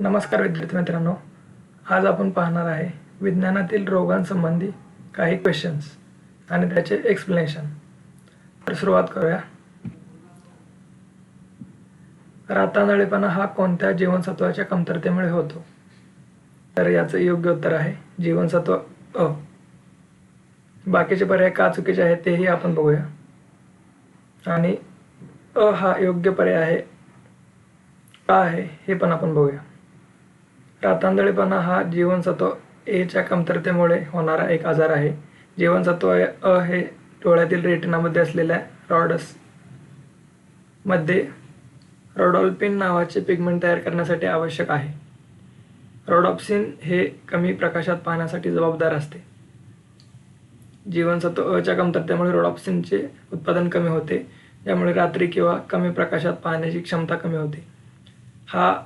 नमस्कार विद्यार्थी मित्रांनो. आज आपण पाहणार आहे विज्ञानातील रोगांसंबंधी काही क्वेश्चन्स आणि त्याचे एक्सप्लेनेशन तर सुरुवात करूया. रातांदळेपणा हा कोणत्या जीवनसत्वाच्या कमतरतेमुळे होतो? तर याचं योग्य उत्तर आहे जीवनसत्व अ. बाकीचे पर्याय का चुकीचे आहेत तेही आपण बघूया. आणि अ हा योग्य पर्याय आहे का आहे हे पण आपण बघूया. रातांदळेपणा हा जीवनसत्व एच्या कमतरतेमुळे होणारा एक आजार आहे. जीवनसत्व अ हे डोळ्यातील रेटिनामध्ये असलेल्या रॉडसमध्ये रोडॉल्पिन नावाचे पिगमेंट तयार करण्यासाठी आवश्यक आहे. रोडॉप्सिन हे कमी प्रकाशात पाहण्यासाठी जबाबदार असते. जीवनसत्व अच्या कमतरतेमुळे रोडॉप्सिनचे उत्पादन कमी होते. ज्यामुळे रात्री किंवा कमी प्रकाशात पाहण्याची क्षमता कमी होते. हा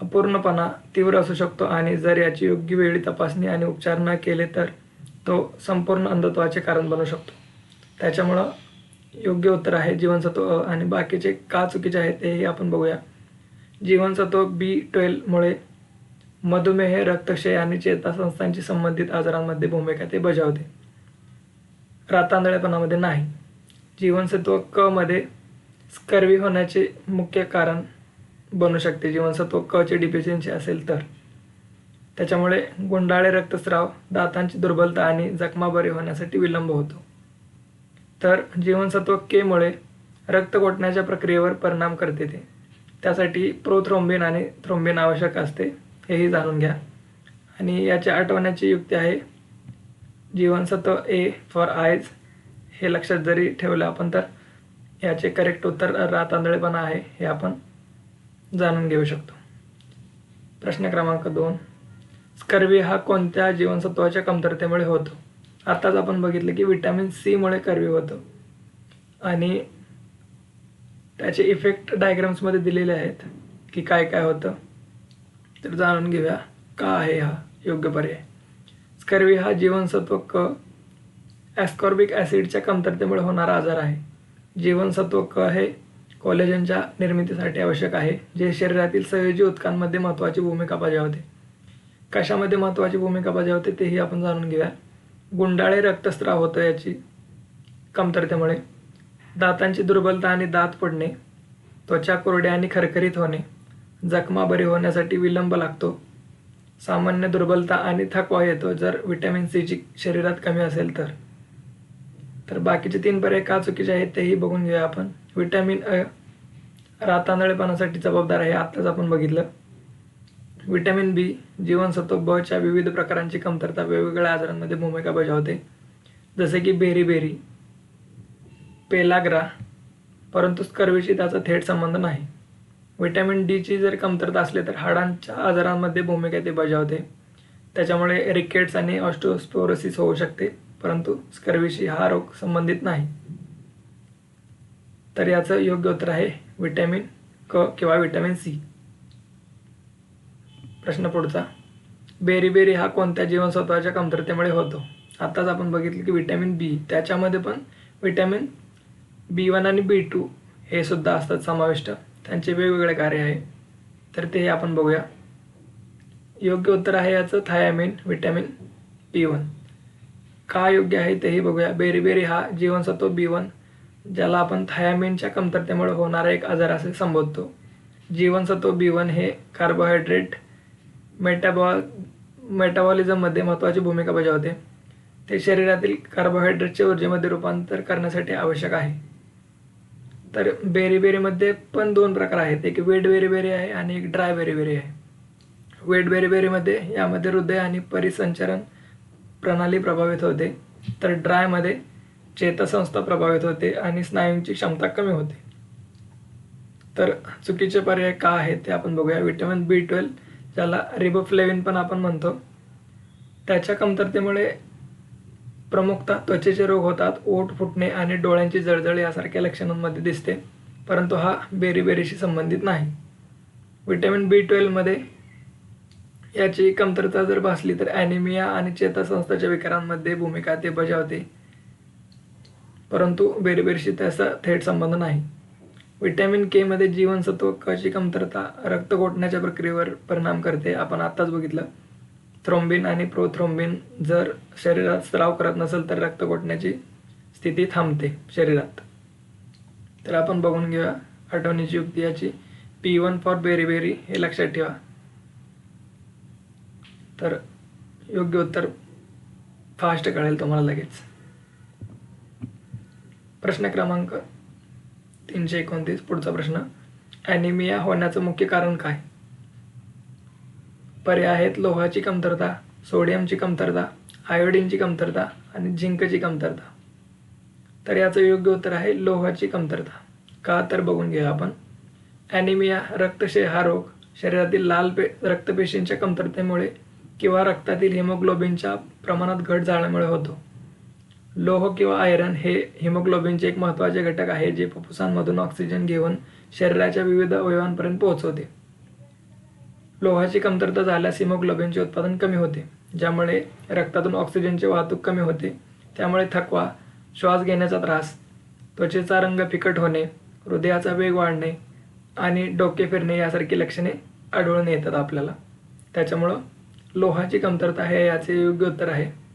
अपूर्णपणा तीव्र असू शकतो आणि जर याची योग्य वेळी तपासणी आणि उपचार न केले तर तो संपूर्ण अंधत्वाचे कारण बनू शकतो. त्याच्यामुळं योग्य उत्तर आहे जीवनसत्व अ आणि बाकीचे का चुकीचे आहेत तेही आपण बघूया. जीवनसत्व बी ट्वेल्वमुळे मधुमेह रक्तक्षय आणि चेतासंस्थांशी संबंधित आजारांमध्ये भूमिका ते बजावते. रातांदळेपणामध्ये नाही. जीवनसत्व क मध्ये स्कर्वी होण्याचे मुख्य कारण बनू शकते. जीवनसत्व क चे डिफिशियन्सी असेल तर. त्याच्यामुळे गुंडाळे रक्तस्राव दातांची दुर्बलता आणि जखमा बरे होण्यासाठी विलंब होतो. तर जीवनसत्व केमुळे रक्त गोठण्याच्या प्रक्रियेवर परिणाम करते ते. त्यासाठी प्रोथ्रोम्बिन आणि थ्रोम्बिन आवश्यक असते हेही जाणून घ्या. आणि याची आठवण्याची युक्ती आहे जीवनसत्व ए फॉर आयज हे लक्षात जरी ठेवलं आपण तर याचे करेक्ट उत्तर रातांदळेपणा आहे हे आपण जाणून घेऊ शकतो. प्रश्न क्रमांक दोन. स्कर्वी हा कोणत्या जीवनसत्वाच्या कमतरतेमुळे होतो? आत्ताच आपण बघितलं की विटॅमिन सीमुळे कर्वी होतं. आणि त्याचे इफेक्ट डायग्राम्समध्ये दिलेले आहेत की काय काय होतं. तर जाणून घेऊया का आहे हा योग्य पर्याय. स्कर्वी हा जीवनसत्व क ॲस्कॉर्बिक ॲसिडच्या कमतरतेमुळे होणारा आजार आहे. जीवनसत्व क हे कोलेजनच्या निर्मितीसाठी आवश्यक आहे जे शरीरातील संयोजी उत्कांमध्ये महत्त्वाची भूमिका बजावते. कशामध्ये महत्त्वाची भूमिका बजावते तेही आपण जाणून घेऊया. गुंडाळे रक्तस्राव होतो याची कमतरतेमुळे. दातांची दुर्बलता आणि दात पडणे त्वचा कोरडे आणि खरखरीत होणे जखमा बरी होण्यासाठी विलंब लागतो. सामान्य दुर्बलता आणि थकवा येतो जर विटॅमिन सीची शरीरात कमी असेल तर. तर बाकीचे तीन पर्याय का चुकीचे आहेत तेही बघून घेऊया आपण. विटॅमिन अ रातांदळेपणासाठी जबाबदार आहे आत्ताच आपण बघितलं. विटॅमिन बी जीवनसत्व ब च्या विविध प्रकारांची कमतरता वेगवेगळ्या आजारांमध्ये भूमिका बजावते. जसे की बेरी बेरी पेलाग्रा परंतु स्कर्वीशी त्याचा थेट संबंध नाही. व्हिटॅमिन डीची जर कमतरता असली तर हाडांच्या आजारांमध्ये भूमिका ते बजावते. त्याच्यामुळे रिकेट्स आणि ऑस्टोस्पोरोसिस होऊ शकते परंतु स्कर्वीशी हा रोग संबंधित नाही. तर याचं योग्य उत्तर आहे व्हिटॅमिन क किंवा व्हिटॅमिन सी. प्रश्न पुढचा. बेरी बेरी हा कोणत्या जीवनसत्वाच्या कमतरतेमुळे होतो? आताच आपण बघितलं की व्हिटॅमिन बी त्याच्यामध्ये पण व्हिटॅमिन बी वन आणि बी टू हे सुद्धा असतात समाविष्ट. त्यांचे वेगवेगळे कार्य आहे. तर ते आपण बघूया. योग्य उत्तर आहे याचं थायामिन व्हिटॅमिन बी वन. का योग्य आहे तेही बघूया. बेरी बेरी हा जीवनसत्व बी वन ज्याला आपण थायामिनच्या कमतरतेमुळे होणारा एक आजार असे संबोधतो. जीवनसत्व बी वन हे कार्बोहायड्रेट मेटाबॉल मेटाबॉलिझममध्ये महत्त्वाची भूमिका बजावते. ते शरीरातील कार्बोहायड्रेटचे ऊर्जेमध्ये रूपांतर करण्यासाठी आवश्यक आहे. तर बेरी बेरीमध्ये पण दोन प्रकार आहेत. एक वेट बेरीबेरी आहे आणि एक ड्राय बेरीबेरी आहे. वेट बेरीबेरीमध्ये यामध्ये हृदय आणि परिसंचरण प्रणाली प्रभावित होते. तर ड्रायमध्ये चेतासंस्था प्रभावित होते आणि स्नायूंची क्षमता कमी होते. तर चुकीचे पर्याय का आहेत ते आपण बघूया. विटॅमिन बी ट्वेल्व ज्याला रिबोफ्लेविन पण आपण म्हणतो त्याच्या कमतरतेमुळे प्रमुखतः त्वचेचे रोग होतात ओठ फुटणे आणि डोळ्यांची जळजळ यासारख्या लक्षणांमध्ये दिसते परंतु हा बेरीबेरीशी संबंधित नाही. विटॅमिन बी ट्वेल्वमध्ये याची कमतरता जर भासली तर ॲनिमिया आणि चेतासंस्थाच्या विकारांमध्ये भूमिका ते बजावते. परंतु बेरीबेरीशी त्याचा थेट संबंध नाही. विटॅमिन केमध्ये जीवनसत्व कची कमतरता रक्त गोठण्याच्या प्रक्रियेवर परिणाम करते आपण आत्ताच बघितलं. थ्रोम्बिन आणि प्रोथ्रोम्बिन जर शरीरात स्राव करत नसेल तर रक्त गोठण्याची स्थिती थांबते शरीरात. तर आपण बघून घेऊया आठवणीची युक्ती याची. P one for beriberi हे लक्षात ठेवा. तर योग्य उत्तर फास्ट कळेल तुम्हाला लगेच. प्रश्न क्रमांक तीनशे एकोणतीस पुढचा प्रश्न. ॲनिमिया होण्याचं मुख्य कारण काय? पर्याय आहेत लोहाची कमतरता सोडियमची कमतरता आयोडीनची कमतरता आणि झिंकची कमतरता. तर याचं योग्य उत्तर आहे लोहाची कमतरता. का तर बघून घेऊ आपण. ॲनिमिया रक्तक्षय हा रोग शरीरातील लाल पे रक्तपेशींच्या कमतरतेमुळे किंवा रक्तातील हिमोग्लोबिनच्या प्रमाणात घट झाल्यामुळे होतो. लोह किंवा आयरन हे हिमोग्लोबिनचे एक महत्त्वाचे घटक आहे जे फुफ्फुसांमधून ऑक्सिजन घेऊन शरीराच्या विविध अवयवांपर्यंत पोहोचवते. लोहाची कमतरता झाल्यास हिमोग्लोबिनचे उत्पादन कमी होते ज्यामुळे रक्तातून ऑक्सिजनची वाहतूक कमी होते. त्यामुळे थकवा श्वास घेण्याचा त्रास त्वचेचा रंग फिकट होणे हृदयाचा वेग वाढणे आणि डोके फिरणे यासारखी लक्षणे आढळून येतात आपल्याला. त्याच्यामुळं लोहाची कमतरता हे याचे योग्य उत्तर आहे.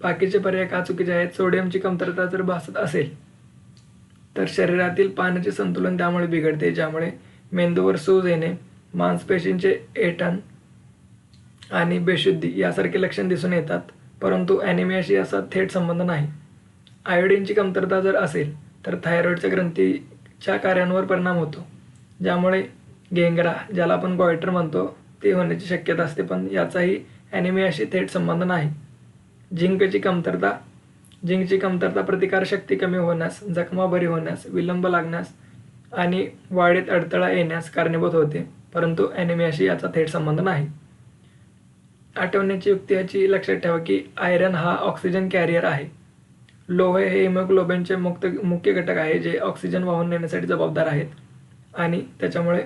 बाकीचे पर्याय का चुकीचे आहेत? सोडियमची कमतरता जर भासत असेल तर शरीरातील पाण्याचे संतुलन त्यामुळे बिघडते ज्यामुळे मेंदूवर सूज येणे मांसपेशींचे एटन आणि बेशुद्धी यासारखे लक्षण दिसून येतात. परंतु ॲनिमियाशी असा थेट संबंध नाही. आयोडीनची कमतरता जर असेल तर थायरॉईडच्या ग्रंथीच्या कार्यांवर परिणाम होतो ज्यामुळे गेंगरा ज्याला आपण गॉयटर म्हणतो ते होण्याची शक्यता असते पण याचाही ॲनिमियाशी थेट संबंध नाही. झिंकची कमतरता झिंकची कमतरता प्रतिकारशक्ती कमी होण्यास जखमा बरी होण्यास विलंब लागण्यास आणि वाढीत अडथळा येण्यास कारणीभूत होते. परंतु ॲनिमियाशी याचा थेट संबंध नाही. आठवण्याची युक्ती याची लक्षात ठेवा की आयरन हा ऑक्सिजन कॅरियर आहे. लोह हे हिमोग्लोबिनचे मुक्त मुख्य घटक आहे जे ऑक्सिजन वाहून नेण्यासाठी जबाबदार आहेत. आणि त्याच्यामुळे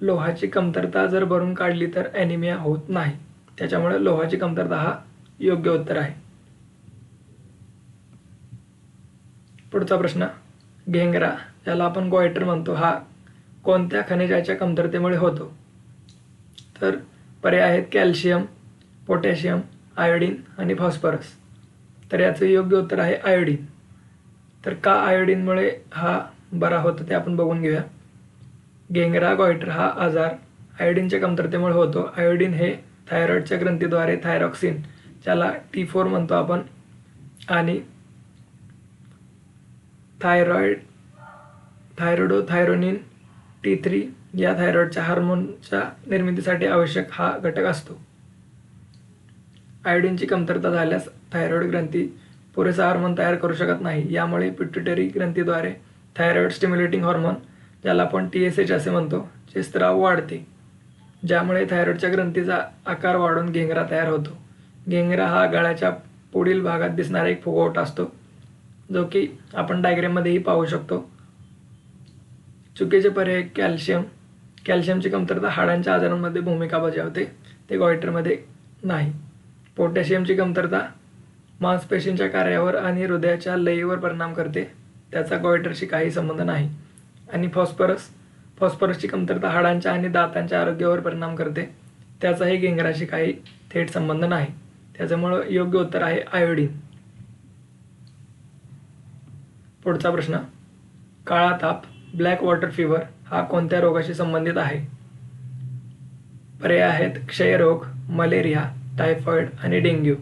लोहाची कमतरता जर भरून काढली तर ॲनिमिया होत नाही. त्याच्यामुळे लोहाची कमतरता हा योग्य उत्तर आहे. पुढचा प्रश्न घेंगरा ज्याला आपण गॉयटर म्हणतो हा कोणत्या खनिजाच्या कमतरतेमुळे होतो? तर पर्याय आहेत कॅल्शियम पोटॅशियम आयोडीन आणि फॉस्फरस. तर याचं योग्य उत्तर आहे आयोडीन. तर का आयोडीनमुळे हा बरा होतो ते आपण बघून घेऊया. गेंगरा गॉयटर हा आजार आयोडीनच्या कमतरतेमुळे होतो. आयोडीन हे थायरॉईडच्या ग्रंथीद्वारे थायरॉक्सिन ज्याला टी फोर म्हणतो आपण. आणि थायरॉईड थायरोनिन टी थ्री या थायरॉईडच्या हार्मोनच्या निर्मितीसाठी आवश्यक हा घटक असतो. आयोडीनची कमतरता झाल्यास थायरॉईड ग्रंथी पुरेसा हार्मोन तयार करू शकत नाही. यामुळे पिट्युटरी ग्रंथीद्वारे थायरॉईड स्टिम्युलेटिंग हॉर्मोन ज्याला आपण टी एस एच असे म्हणतो चे स्त्राव वाढते. ज्यामुळे थायरॉईडच्या ग्रंथीचा आकार वाढून घेंगरा तयार होतो. घेंगरा हा गळ्याच्या पुढील भागात दिसणारा एक फुगवटा असतो जो की आपण डायग्राममध्येही पाहू शकतो. चुकीचे पर्याय कॅल्शियम कॅल्शियमची कमतरता हाडांच्या आजारांमध्ये भूमिका बजावते ते गॉयटरमध्ये नाही. पोटॅशियमची कमतरता मांसपेशींच्या कार्यावर आणि हृदयाच्या लयीवर परिणाम करते त्याचा गॉयटरशी काही संबंध नाही. आणि फॉस्फरस फॉस्फरसची कमतरता हाडांच्या आणि दातांच्या आरोग्यावर परिणाम करते त्याचाही गेंगराशी काही थेट संबंध नाही. त्याच्यामुळं योग्य उत्तर आहे आयोडीन पुढचा प्रश्न. काळा ताप ब्लॅक वॉटर फिवर हा कोणत्या रोगाशी संबंधित आहे? पर्याय आहेत क्षयरोग मलेरिया टायफॉइड आणि डेंग्यू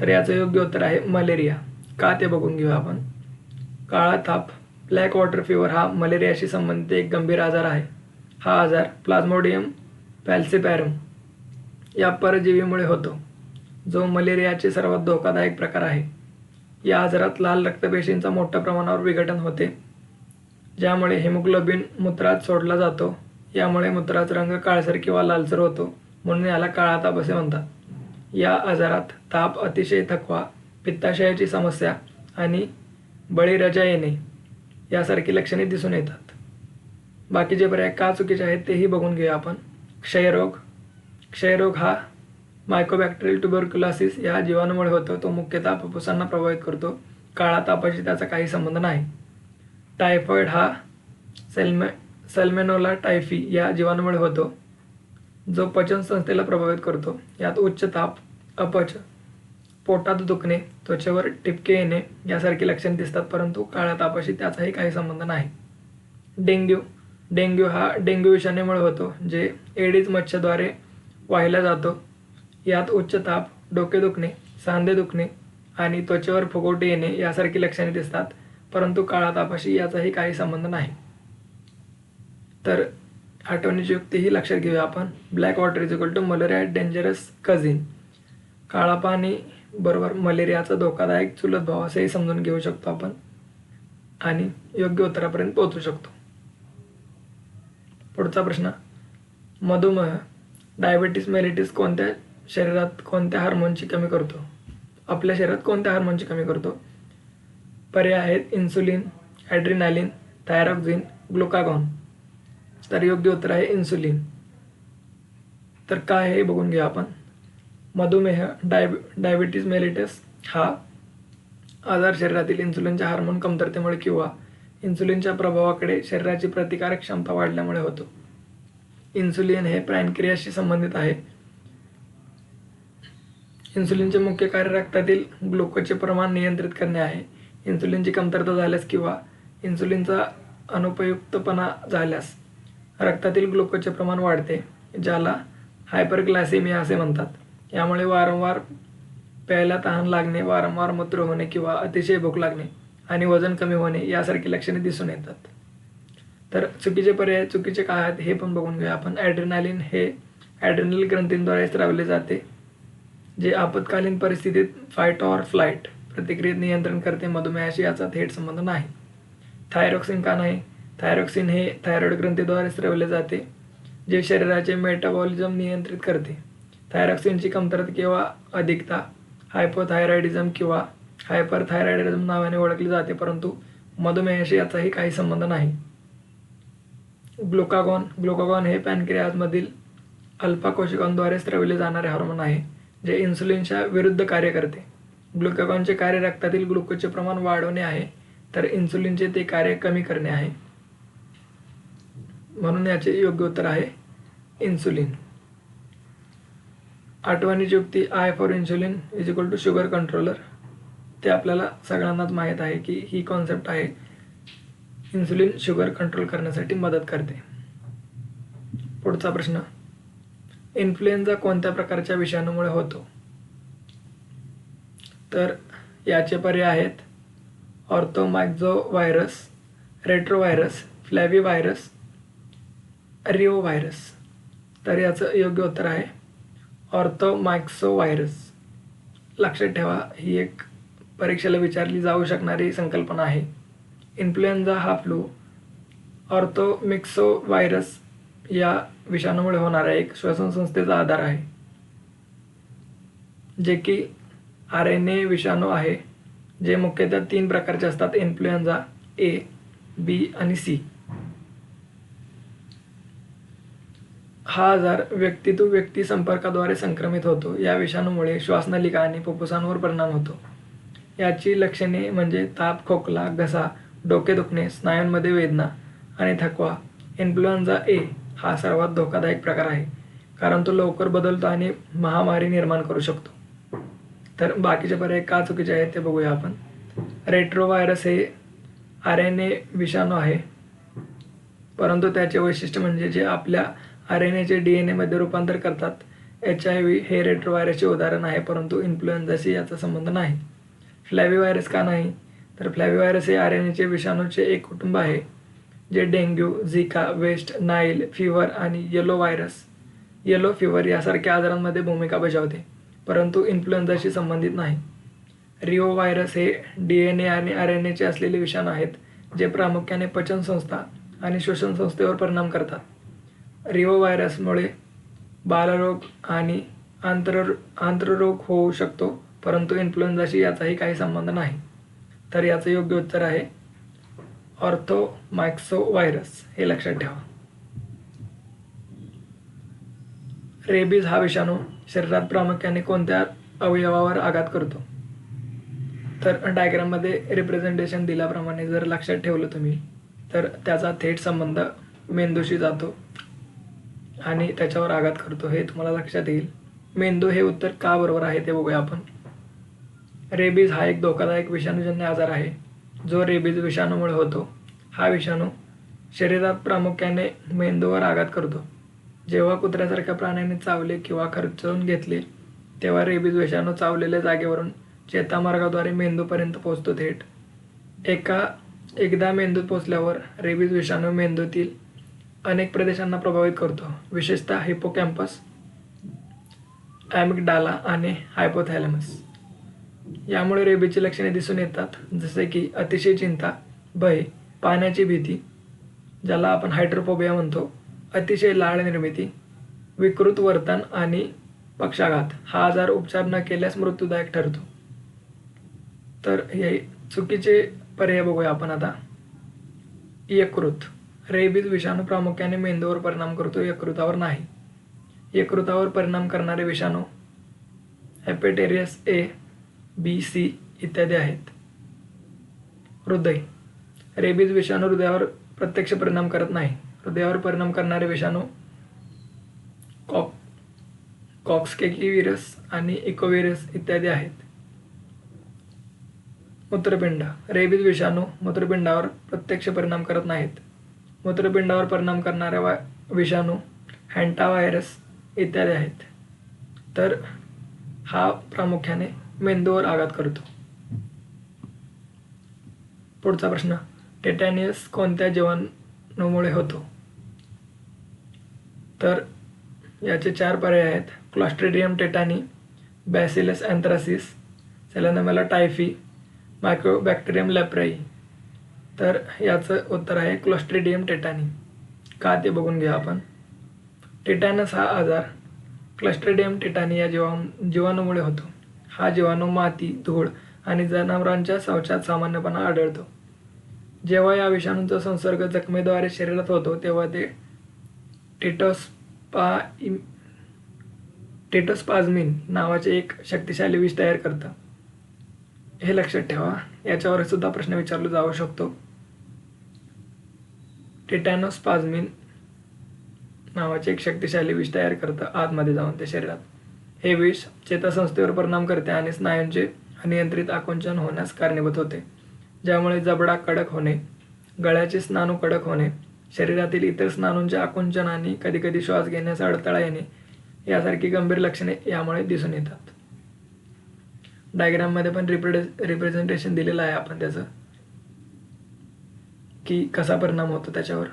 तर याचं योग्य उत्तर आहे मलेरिया. का ते बघून घेऊ आपण. काळा ताप ब्लॅक वॉटर फिवर हा मलेरियाशी संबंधित एक गंभीर आजार आहे. हा आजार प्लाझ्मोडियम पॅल्सिपॅरम या परजीवीमुळे होतो. जो मलेरियाचे सर्वात धोकादायक प्रकार आहे. या आजारात लाल रक्तपेशींचा मोठ्या प्रमाणावर विघटन होते. ज्यामुळे हिमोग्लोबिन मूत्रात सोडला जातो. यामुळे मूत्राचा रंग काळसर किंवा लालसर होतो म्हणून याला काळा ताप असे म्हणतात. या आजारात ताप अतिशय थकवा पित्ताशयाची समस्या आणि बळीरजा येणे यासारखी लक्षणे दिसून येतात. बाकीचे पर्याय का चुकीचे आहेत तेही बघून घेऊया आपण. क्षयरोग. क्षयरोग हा मायकोबॅक्टेरियल ट्युबरक्युलासिस या जीवाणूमुळे होतो. तो मुख्यतः फुफ्फुसांना प्रभावित करतो. काळा तापाशी त्याचा काही संबंध नाही. टायफॉईड हा सेल्मे सॅल्मेनोला टायफी या जीवाणूमुळे होतो. जो पचन संस्थेला प्रभावित करतो. यात उच्च ताप अपच पोटात दुखणे त्वचेवर टिपके येणे यासारखी लक्षणे दिसतात परंतु काळ्या तापाशी त्याचाही काही संबंध नाही. डेंग्यू डेंग्यू हा डेंग्यू विषाणूमुळे होतो जे एडीज मच्छरद्वारे वाहिला जातो. यात उच्च ताप डोके दुखणे सांधे दुखणे आणि त्वचेवर फुगवटे येणे यासारखी लक्षणे दिसतात परंतु काळा तापाशी याचाही काही संबंध नाही. तर आठवणीची युक्ती ही लक्षात घेऊया आपण. Black water is equal to malaria dangerous cousin काळा पाणी बरोबर मलेरियाचा धोकादायक चुलत भाव असेही समजून घेऊ शकतो आपण आणि योग्य उत्तरापर्यंत पोहोचू शकतो. पुढचा प्रश्न. मधुमेह डायबिटीस मेलिटिस कोणत्या शरीरात कोणत्या हार्मोनची कमी करतो? आपल्या शरीरात कोणत्या हार्मोनची कमी करतो? पर्याय आहेत इन्सुलिन ॲड्रिनालिन थायरॉक्झिन ग्लुकागॉन तर योग्य उत्तर आहे इन्सुलिन तर काय हे बघून घेऊ आपण. मधुमेह डायब डायबिटीज मेलिटस हा आजार शरीरातील इन्सुलिनच्या हार्मोन कमतरतेमुळे किंवा इन्सुलिनच्या प्रभावाकडे शरीराची प्रतिकारक क्षमता वाढल्यामुळे होतो. इन्सुलिन हे प्राणक्रियाशी संबंधित आहे. इन्सुलिनचे मुख्य कार्य रक्तातील ग्लुकोजचे प्रमाण नियंत्रित करणे आहे. इन्सुलिनची कमतरता झाल्यास किंवा इन्सुलिनचा अनुपयुक्तपणा झाल्यास रक्तातील ग्लुकोजचे प्रमाण वाढते ज्याला हायपरग्लायसेमिया असे म्हणतात. यामुळे वारंवार प्यायला तहान लागणे वारंवार मूत्र होणे किंवा अतिशय भूक लागणे आणि वजन कमी होणे यासारखी लक्षणे दिसून येतात. तर चुकीचे पर्याय चुकीचे काय आहेत हे पण बघून घेऊया. आपण ॲड्रेनालिन हे ॲड्रिनल ग्रंथींद्वारे स्रावले जाते. जे आपत्कालीन परिस्थितीत फाईट ऑर फ्लाईट प्रतिक्रियेत नियंत्रण करते मधुमेहाशी याचा थेट संबंध नाही. थायरॉक्सिन का नाही? थायरॉक्सिन हे थायरॉइड ग्रंथीद्वारे स्रवले जाते जे शरीराचे मेटाबॉलिझम नियंत्रित करते. थायरॉक्सिनची कमतरता किंवा अधिकता हायपोथायरॉइडिझम किंवा हायपरथायरॉइडिझम नावाने ओळखली जाते परंतु मधुमेहाशी याचाही काही संबंध नाही. ग्लुकागॉन ग्लुकागॉन हे पॅनक्रियाजमधील अल्फा कोशिकांद्वारे स्रवले जाणारे हार्मोन आहे. जे इन्सुलिनच्या विरुद्ध कार्य करते. ग्लुकागॉनचे कार्य रक्तातील ग्लुकोजचे प्रमाण वाढवणे आहे तर इन्सुलिनचे ते कार्य कमी करणे आहे. म्हणून याचे योग्य उत्तर आहे इन्सुलिन आठवणीची युक्ती I for insulin is equal to sugar controller ते आपल्याला सगळ्यांनाच माहीत आहे की ही कॉन्सेप्ट आहे. इन्सुलिन शुगर कंट्रोल करण्यासाठी मदत करते. पुढचा प्रश्न. इन्फ्लुएन्झा कोणत्या प्रकारच्या विषाणूमुळे होतो? तर याचे पर्याय आहेत ऑर्थोमायझो virus retrovirus फ्लॅवी virus Rio virus तर याचं योग्य उत्तर आहे ऑर्थोमायक्सो व्हायरस लक्षात ठेवा ही एक परीक्षेला विचारली जाऊ शकणारी संकल्पना आहे. इन्फ्लुएन्झा हा फ्लू ऑर्थोमिक्सो व्हायरस या विषाणूमुळे होणारा एक श्वसन संस्थेचा आधार आहे. जे की आर एन ए विषाणू आहे जे मुख्यतः तीन प्रकारचे असतात इन्फ्लुएन्झा ए बी आणि सी. हा आजार व्यक्ती टू व्यक्ती संपर्काद्वारे संक्रमित होतो. या विषाणूमुळे श्वासनलिका आणि फुफ्फुसांवर परिणाम होतो. याची लक्षणे म्हणजे ताप खोकला घसा डोके दुखणे स्नायूंमध्ये वेदना आणि थकवा इन्फ्लुएन्झा ए. हा सर्वात धोकादायक प्रकार आहे. कारण तो लवकर बदलतो आणि महामारी निर्माण करू शकतो. तर बाकीचे पर्याय का चुकीचे आहेत ते बघूया आपण. रेट्रो व्हायरस हे आर एन ए विषाणू आहे. परंतु त्याचे वैशिष्ट्य म्हणजे जे आपल्या आर एन एचे डी एन एमध्ये रूपांतर करतात. एच आय व्ही हे रेट्रो व्हायरसचे उदाहरण आहे परंतु इन्फ्लुएन्झाशी याचा संबंध नाही. फ्लॅवी व्हायरस का नाही? तर फ्लॅवी व्हायरस हे आर एन एचे विषाणूचे एक कुटुंब आहे. जे dengue Zika West Nile fever आणि येलो व्हायरस येलो फिवर यासारख्या आजारांमध्ये भूमिका बजावते परंतु इन्फ्लुएन्झाशी संबंधित नाही. रिओ व्हायरस हे डी एन ए आणि आर एन एचे असलेले विषाणू आहेत जे प्रामुख्याने पचनसंस्था आणि श्वसन संस्थेवर परिणाम करतात. रिओ व्हायरसमुळे बालरोग आणि आंतर आंतररोग होऊ शकतो परंतु इन्फ्लुएन्झाशी याचाही काही संबंध नाही. तर याचं योग्य उत्तर आहे ऑर्थोमायक्सोवायरस व्हायरस हे लक्षात ठेवा. रेबीज हा विषाणू शरीरात प्रामुख्याने कोणत्या अवयवावर आघात करतो? तर डायग्राममध्ये रिप्रेझेंटेशन दिल्याप्रमाणे जर लक्षात ठेवलं तुम्ही तर त्याचा थेट संबंध मेंदूशी जातो आणि त्याच्यावर आघात करतो. हे तुम्हाला लक्षात येईल. मेंदू हे उत्तर का बरोबर आहे ते बघूया आपण. रेबीज हा एक धोकादायक विषाणूजन्य आजार आहे. जो रेबीज विषाणूमुळे होतो हा विषाणू शरीरात प्रामुख्याने मेंदूवर आघात करतो. जेव्हा कुत्र्यासारख्या प्राण्याने चावले किंवा खर्चून घेतले तेव्हा रेबीज विषाणू चावलेल्या जागेवरून चेतामार्गाद्वारे मेंदूपर्यंत पोहोचतो थेट. एका एकदा मेंदूत पोचल्यावर रेबीज विषाणू मेंदूतील अनेक प्रदेशांना प्रभावित करतो विशेषतः हिपोकॅम्पस ॲमिकडाला आणि हायपोथॅलमस. यामुळे रेबीजची लक्षणे दिसून येतात. जसे की अतिशय चिंता भय पाण्याची भीती ज्याला आपण हायड्रोफोबिया म्हणतो अतिशय लाळ निर्मिती विकृत वर्तन आणि पक्षाघात. हा आजार उपचार न केल्यास मृत्यूदायक ठरतो. तर हे चुकीचे पर्याय बघूया आपण आता. यकृत. रेबीज विषाणू प्रामुख्याने मेंदूवर परिणाम करतो यकृतावर नाही. यकृतावर परिणाम करणारे विषाणू हेपेटेरियस ए बी सी इत्यादी आहेत. हृदय. रेबीज विषाणू हृदयावर प्रत्यक्ष परिणाम करत नाही. हृदयावर परिणाम करणारे विषाणू कॉक कॉक्सकेकी व्हिरस आणि इकोविरस इत्यादी आहेत. मूत्रपिंड. रेबीज विषाणू मूत्रपिंडावर प्रत्यक्ष परिणाम करत नाहीत. मूत्रपिंडावर परिणाम करणाऱ्या वा विषाणू हँटा व्हायरस इत्यादी आहेत. तर हा प्रामुख्याने मेंदूवर आघात करतो. पुढचा प्रश्न. टेटॅनियस कोणत्या जीवाणूमुळे होतो? तर याचे चार पर्याय आहेत. Clostridium tetani Bacillus anthracis Salmonella typhi Mycobacterium leprae तर याचं उत्तर आहे क्लॉस्ट्रेडियम टेटानी का ते बघून घ्या आपण? टेटॅनस हा आजार. क्लॉस्ट्रेडियम टेटानी या जीवा जीवाणूमुळे होतो. हा जीवाणू माती धूळ आणि जनावरांच्या शौचात सामान्यपणे आढळतो. जेव्हा या विषाणूचा संसर्ग जखमेद्वारे शरीरात होतो तेव्हा ते टेटोस्पा टेटोस्पाझमिन नावाचे एक शक्तिशाली विष तयार करतं. हे लक्षात ठेवा याच्यावर सुद्धा प्रश्न विचारला जाऊ शकतो. टेटॅनोस्पाझमिन नावाचे एक शक्तिशाली विष तयार करतं आतमध्ये जाऊन ते शरीरात. हे विष चेतासंस्थेवर परिणाम करते आणि स्नायूंचे अनियंत्रित आकुंचन होण्यास कारणीभूत होते ज्यामुळे जबडा कडक होणे गळ्याचे स्नानू कडक होणे शरीरातील इतर स्नानूंचे आकुंचन आणि कधीकधी श्वास घेण्यास अडथळा येणे यासारखी गंभीर लक्षणे यामुळे दिसून येतात. डायग्राममध्ये पण रिप्रेझ रिप्रेझेंटेशन दिलेलं आहे आपण त्याचं. की कसा परिणाम होतो त्याच्यावर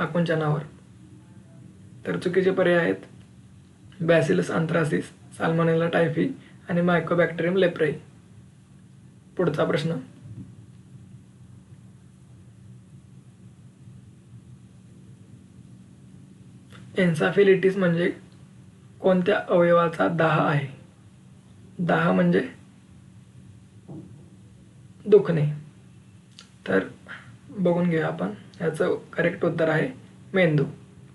आकुंचनावर. तर चुकीचे पर्याय आहेत. बॅसिलस आंथ्रासिस साल्मोनेला टायफी आणि मायकोबॅक्टेरियम लेप्राई पुढचा प्रश्न. एन्साफिलिटीस म्हणजे कोणत्या अवयवाचा दाह आहे? दाह म्हणजे दुखणे. तर बघून घेऊया आपण. याचं करेक्ट उत्तर आहे मेंदू.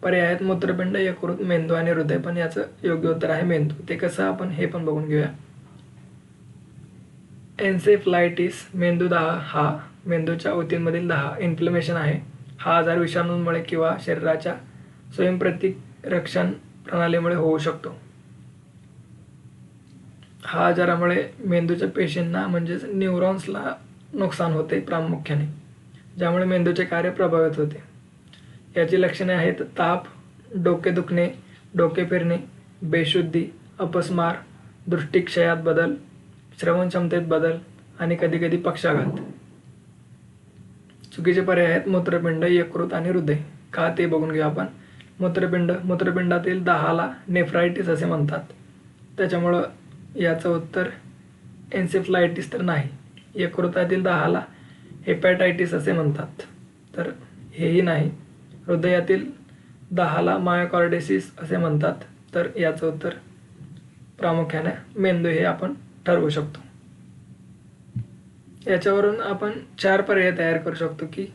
पर्याय आहेत मूत्रपिंड यकृत मेंदू आणि हृदय पण याचं योग्य उत्तर आहे मेंदू. ते कसं आपण हे पण बघून घेऊया. एन्सेफ्लायटिस दहा हा मेंदूच्या ऊतींमधील दहा. इन्फ्लमेशन आहे. हा आजार विषाणूंमुळे किंवा शरीराच्या स्वयंप्रतिरक्षण प्रणालीमुळे होऊ शकतो. हा आजारामुळे मेंदूच्या पेशींना म्हणजेच न्यूरॉन्सला नुकसान होते प्रामुख्याने ज्यामुळे मेंदूचे कार्य प्रभावित होते. याची लक्षणे आहेत ताप डोके दुखणे डोके फिरणे बेशुद्धी अपस्मार दृष्टिक्षयात बदल श्रवणक्षमतेत बदल आणि कधीकधी पक्षाघात. चुकीचे पर्याय आहेत मूत्रपिंड यकृत आणि हृदय. का ते बघून घेऊ आपण? मूत्रपिंड मूत्रपिंडातील दहाला नेफ्रायटिस असे म्हणतात. त्याच्यामुळं याचं उत्तर एन्सेफ्लायटिस तर नाही. यकृतातील दहाला हेपॅटायटिस असे म्हणतात. तर हेही नाही. हृदयातील दहाला मायोकॉर्डेसिस असे म्हणतात. तर याचं उत्तर प्रामुख्याने मेंदू हे आपण ठरवू शकतो. याच्यावरून आपण चार पर्याय तयार करू शकतो की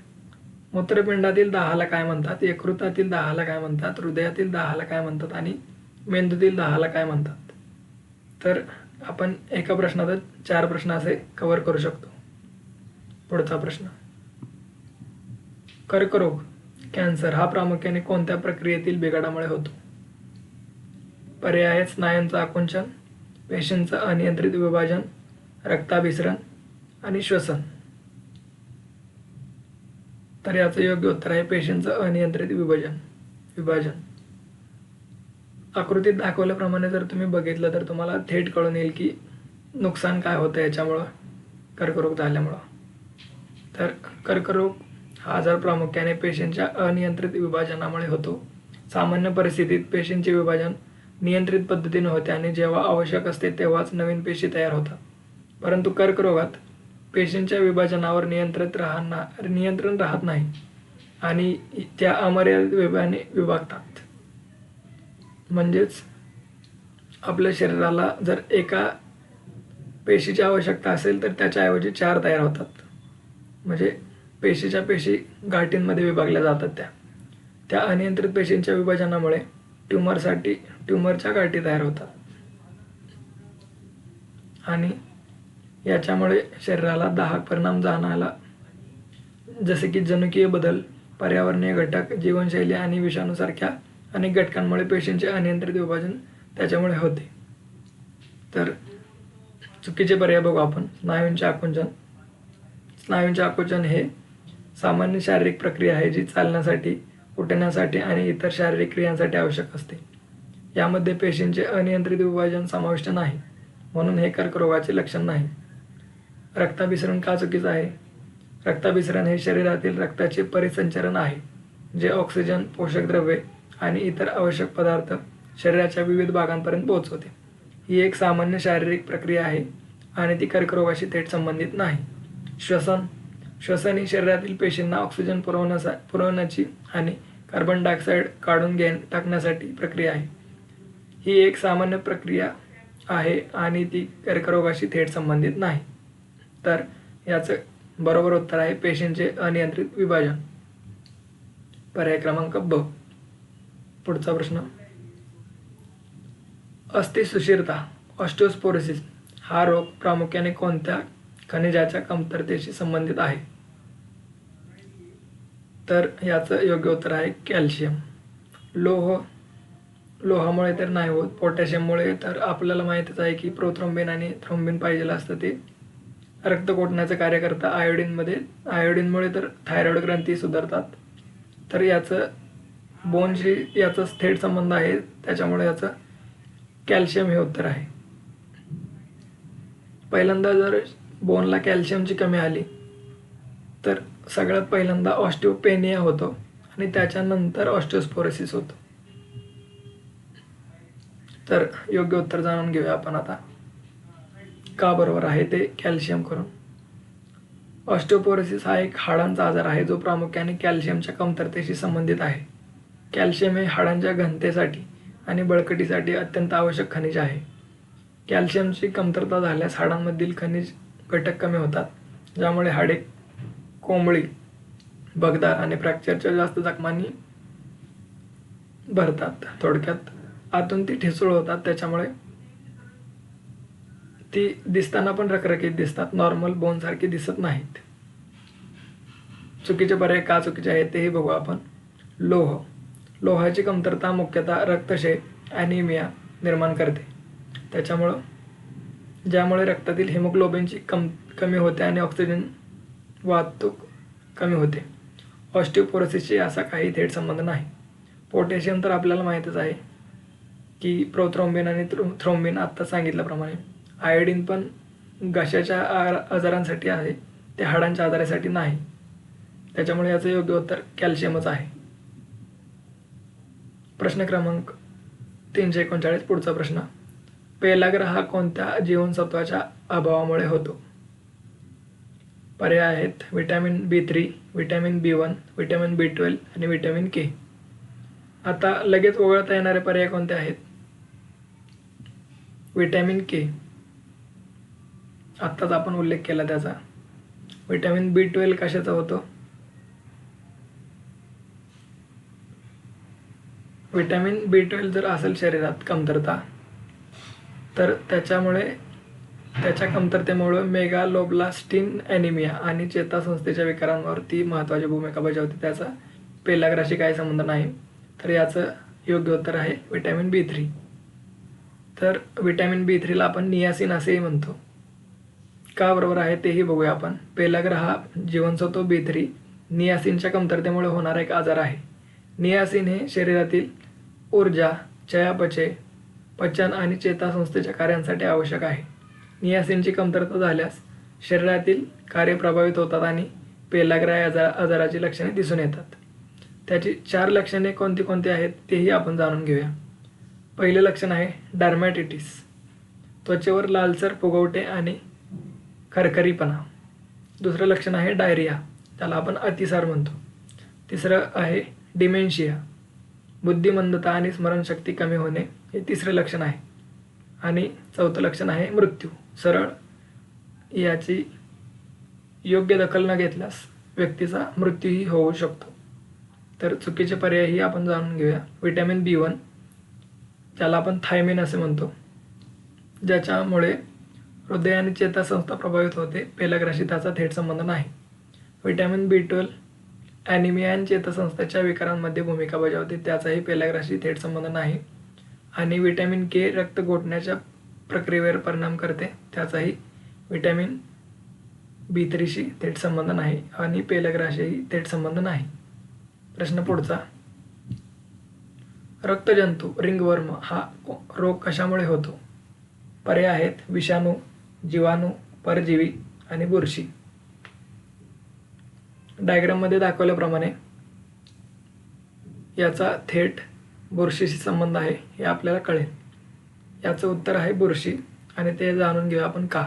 मूत्रपिंडातील दहाला काय म्हणतात यकृतातील दहाला काय म्हणतात हृदयातील दहाला काय म्हणतात आणि मेंदूतील दहाला काय म्हणतात. तर आपण एका प्रश्नातच चार प्रश्न असे कव्हर करू शकतो. पुढचा प्रश्न. कर्करोग. कॅन्सर हा प्रामुख्याने कोणत्या प्रक्रियेतील बिघाडामुळे होतो? पर्याय आहेत स्नायूंचं आकुंचन पेशींचं अनियंत्रित विभाजन रक्ताभिसरण आणि श्वसन. तर याचं योग्य उत्तर आहे पेशींचं अनियंत्रित विभाजन. विभाजन. आकृतीत दाखवल्याप्रमाणे जर तुम्ही बघितलं तर तुम्हाला थेट कळून येईल की नुकसान काय होतं याच्यामुळं कर्करोग झाल्यामुळं. तर कर्करोग हा आजार प्रामुख्याने पेशींच्या अनियंत्रित विभाजनामुळे होतो. सामान्य परिस्थितीत पेशींचे विभाजन नियंत्रित पद्धतीने होते आणि जेव्हा आवश्यक असते तेव्हाच नवीन पेशी तयार होतात. परंतु कर्करोगात पेशींच्या विभाजनावर नियंत्रित राहणार नियंत्रण राहत नाही आणि त्या अमर्यादित वेगाने विभागतात. म्हणजेच आपल्या शरीराला जर एका पेशीची आवश्यकता असेल तर त्याच्याऐवजी चार तयार होतात. म्हणजे पेशीच्या पेशी गाठींमध्ये विभागल्या जातात त्या. त्या अनियंत्रित पेशींच्या विभाजनामुळे ट्यूमरसाठी ट्यूमरच्या गाठी तयार होतात. आणि याच्यामुळे शरीराला दाहक परिणाम जाणायला जसे की जनुकीय बदल पर्यावरणीय घटक जीवनशैली आणि विषाणूसारख्या अनेक घटकांमुळे पेशींचे अनियंत्रित विभाजन त्याच्यामुळे होते. तर चुकीचे पर्याय बघू आपण. स्नायूंचे आकुंचन. स्नायूंचे आकुंचन हे सामान्य शारीरिक प्रक्रिया आहे जी चालण्यासाठी उठण्यासाठी आणि इतर शारीरिक क्रियांसाठी आवश्यक असते. यामध्ये पेशींचे अनियंत्रित विभाजन समाविष्ट नाही म्हणून हे कर्करोगाचे लक्षण नाही. रक्ताभिसरण का चुकीचं आहे? रक्ताभिसरण हे शरीरातील रक्ताचे परिसंचरण आहे जे ऑक्सिजन पोषक द्रव्ये आणि इतर आवश्यक पदार्थ शरीराच्या विविध भागांपर्यंत पोहोचवते. ही एक सामान्य शारीरिक प्रक्रिया आहे आणि ती कर्करोगाशी थेट संबंधित नाही. श्वसन श्वसन ही शरीरातील पेशींना ऑक्सिजन पुरवण्यासा पुरवण्याची आणि कार्बन डायऑक्साईड काढून घेण टाकण्यासाठी प्रक्रिया आहे. ही एक सामान्य प्रक्रिया आहे आणि ती कर्करोगाशी थेट संबंधित नाही. तर याचं बरोबर उत्तर आहे पेशींचे अनियंत्रित विभाजन. पर्याय क्रमांक ब. पुढचा प्रश्न. अस्थिसुशिरता ऑस्टिओस्पोरोसिस हा रोग प्रामुख्याने कोणत्या खनिजाच्या कमतरतेशी संबंधित आहे? तर याचं योग्य उत्तर आहे कॅल्शियम. लोह लोहामुळे तर नाही होत पोटॅशियममुळे तर आपल्याला माहीतच आहे की प्रोथ्रोम्बिन आणि थ्रोम्बिन पाहिजेलं असतं ते. रक्त कोटण्याचं कार्य करतं आयोडीनमध्ये आयोडीनमुळे तर थायरॉइड ग्रंथी सुधारतात. तर याचं बोनशी याचा थेट संबंध आहे त्याच्यामुळे याचं कॅल्शियम हे उत्तर आहे. पहिल्यांदा जर बोनला कॅल्शियमची कमी आली तर सगळ्यात पहिल्यांदा ऑस्टिओपेनिया होतो आणि त्याच्यानंतर ऑस्टिओस्पोरोसिस होतो. तर योग्य उत्तर जाणून घेऊया आपण आता. का बरोबर आहे ते कॅल्शियम करून? ऑस्टिओपोरोसिस हा एक हाडांचा आजार आहे जो प्रामुख्याने कॅल्शियमच्या कमतरतेशी संबंधित आहे. कॅल्शियम हे हाडांच्या घनतेसाठी आणि बळकटीसाठी अत्यंत आवश्यक खनिज आहे. कॅल्शियमची कमतरता झाल्यास हाडांमधील खनिज घटक कमी होतात ज्यामुळे हाडे कोंबळी बगदार आणि फ्रॅक्चरच्या जास्त जखमांनी भरतात. थोडक्यात आतून ती ठिसूळ होतात. त्याच्यामुळे ती दिसताना पण रखरखीत दिसतात. नॉर्मल बोनसारखी दिसत नाहीत. चुकीचे पर्याय का चुकीचे आहेत तेही बघू आपण. लोह. लोहाची कमतरता मुख्यतः रक्तशय ॲनिमिया निर्माण करते. त्याच्यामुळं ज्यामुळे रक्तातील हिमोग्लोबिनची कम कमी होते आणि ऑक्सिजन वाहतूक कमी होते. ऑस्टिओपोरोसिसशी असा काही थेट संबंध नाही. पोटॅशियम तर आपल्याला माहीतच आहे की प्रोथ्रोम्बिन आणि थ्रो थ्रोम्बिन आत्ता सांगितल्याप्रमाणे आयोडीन पण घशाच्या आ- आजारांसाठी आहे ते हाडांच्या आजारासाठी नाही. त्याच्यामुळे याचं योग्य उत्तर कॅल्शियमच आहे. प्रश्न क्रमांक तीनशे एकोणचाळीस पुढचा प्रश्न. पेलाग्र हा कोणत्या जीवनसत्वाच्या अभावामुळे होतो? पर्याय आहेत. Vitamin B three vitamin B one vitamin B twelve आणि विटॅमिन के आता लगेच ओळखता येणारे पर्याय कोणते आहेत? विटॅमिन के आत्ताच आपण उल्लेख केला त्याचा. विटॅमिन बी ट्वेल्व कशाचा होतो? विटॅमिन बी ट्वेल्व जर असेल शरीरात कमतरता तर त्याच्यामुळे त्याच्या कमतरतेमुळे मेगालोब्लास्टिन ॲनिमिया आणि चेतासंस्थेच्या विकारांवर ती महत्त्वाची भूमिका बजावते. त्याचा पेलाग्राशी काही संबंध नाही. तर याचं योग्य उत्तर आहे विटॅमिन बी थ्री. तर विटॅमिन बी थ्रीला आपण नियासिन असेही म्हणतो. का बरोबर आहे तेही बघूया आपण. पेलाग्र हा जीवनसत्व बी थ्री. नियासिनच्या कमतरतेमुळे होणारा एक आजार आहे. नियासिन हे शरीरातील ऊर्जा चयापचय पचन आणि चेतासंस्थेच्या कार्यांसाठी आवश्यक आहे. नियासिनची कमतरता झाल्यास शरीरातील कार्य प्रभावित होतात आणि पेलाग्रा या आजार आजाराची लक्षणे दिसून येतात. त्याची चार लक्षणे कोणती कोणती आहेत तेही आपण जाणून घेऊया. पहिले लक्षण आहे डार्मॅटिटिस त्वचेवर लालसर फुगवटे आणि खरखरीपणा. दुसरं लक्षण आहे डायरिया त्याला आपण अतिसार म्हणतो. तिसरं आहे डिमेन्शिया बुद्धिमंदता आणि स्मरणशक्ती कमी होणे हे तिसरं लक्षण आहे. आणि चौथं लक्षण आहे मृत्यू. सरळ. याची योग्य दखल न घेतल्यास व्यक्तीचा मृत्यूही होऊ शकतो. तर चुकीचे पर्यायही आपण जाणून घेऊया. विटॅमिन बी वन ज्याला आपण थायमिन असे म्हणतो. ज्याच्यामुळे हृदय आणि चेतासंस्था प्रभावित होते. पेलग्राशी त्याचा थेट संबंध नाही. विटॅमिन बी ट्वेल्व ॲनिमिया आणि चेतासंस्थेच्या विकारांमध्ये भूमिका बजावते. त्याचाही पेलग्राशी थेट संबंध नाही. आणि विटॅमिन के रक्त गोठण्याच्या प्रक्रियेवर परिणाम करते. त्याचाही व्हिटॅमिन बी थ्रीशी थेट संबंध नाही आणि पेलग्राशीही थेट संबंध नाही. प्रश्न पुढचा. रक्तजंतू रिंगवर्म हा रोग कशामुळे होतो? पर्याय आहेत विषाणू जीवाणू परजीवी आणि बुरशी. डायग्राममध्ये दाखवल्याप्रमाणे याचा थेट बुरशीशी संबंध आहे हे आपल्याला कळेल. याचं उत्तर आहे बुरशी. आणि ते जाणून घेऊया आपण का.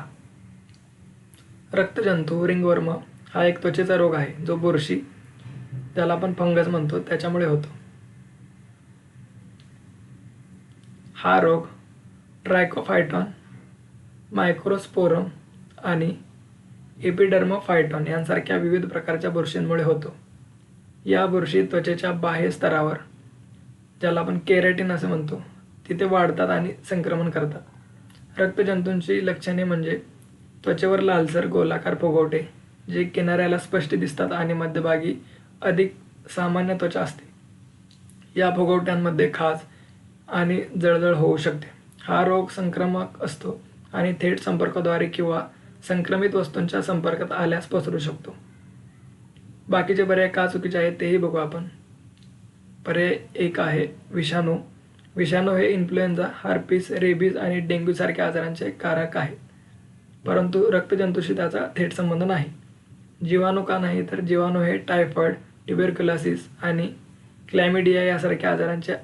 रक्तजंतू रिंगवर्म हा एक त्वचेचा रोग आहे जो बुरशी त्याला आपण फंगस म्हणतो त्याच्यामुळे होतो. हा रोग ट्रायकोफायटॉन मायक्रोस्पोरम आणि एपिडर्मोफायटॉन यांसारख्या विविध प्रकारच्या बुरशींमुळे होतो. या बुरशी त्वचेच्या बाह्य स्तरावर ज्याला आपण केरेटिन असे म्हणतो तिथे वाढतात आणि संक्रमण करतात. रक्तजंतूंची लक्षणे म्हणजे त्वचेवर लालसर गोलाकार फुगवटे जे किनाऱ्याला स्पष्ट दिसतात आणि मध्यभागी अधिक सामान्य त्वचा असते. या फुगवट्यांमध्ये खाज आणि जळजळ होऊ शकते. हा रोग संक्रमक असतो आणि थेट संपर्काद्वारे किंवा संक्रमित वस्तूंच्या संपर्कात आल्यास पसरू शकतो. बाकीचे पर्याय का चुकीचे आहेत तेही बघू आपण. पर्याय एक आहे विषाणू विषाणू हे इन्फ्लुएन्झा हार्पिस रेबीज आणि डेंग्यूसारख्या आजारांचे कारक आहे परंतु रक्तजंतूशी त्याचा थेट संबंध नाही. जीवाणू का नाही तर जीवाणू हे टायफॉइड ट्युबेरक्युलोसिस आणि क्लॅमिडिया यासारख्या आजारांच्या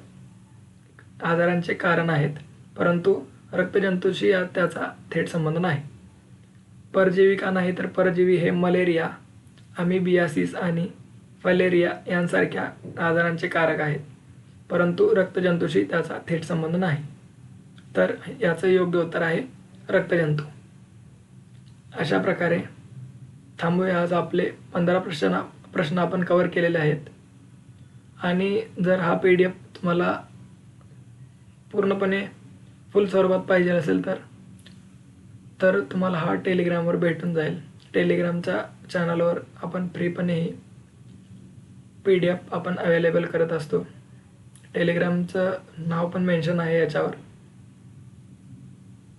आजारांचे कारण आहेत. परंतु रक्तजंतूशी या त्याचा थेट संबंध नाही. परजीवी का नाही तर परजीवी हे मलेरिया अमिबियासिस आणि फलेरिया यांसारख्या आजारांचे कारक आहेत. परंतु रक्तजंतूशी त्याचा थेट संबंध नाही. तर याचं योग्य उत्तर आहे रक्तजंतू. अशा प्रकारे थांबूया. आज आपले पंधरा प्रश्न प्रश्न आपण कवर केलेले आहेत. आणि जर हा पी डी एफ तुम्हाला पूर्णपणे फुल स्वरूपात पाहिजे असेल तर तर तुम्हाला हा टेलिग्रामवर भेटून जाईल. टेलिग्रामच्या चॅनलवर आपण फ्रीपणेही पी डी एफ आपण अवेलेबल करत असतो. टेलिग्रामचं नाव पण मेन्शन आहे याच्यावर.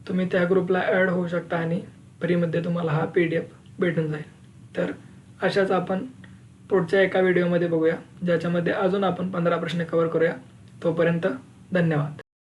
तुम्ही त्या ग्रुपला ॲड होऊ शकता आणि फ्रीमध्ये तुम्हाला हा पी डी एफ भेटून जाईल. तर अशाच आपण पुढच्या एका व्हिडिओमध्ये बघूया ज्याच्यामध्ये अजून आपण पंधरा प्रश्न कवर करूया. तोपर्यंत धन्यवाद.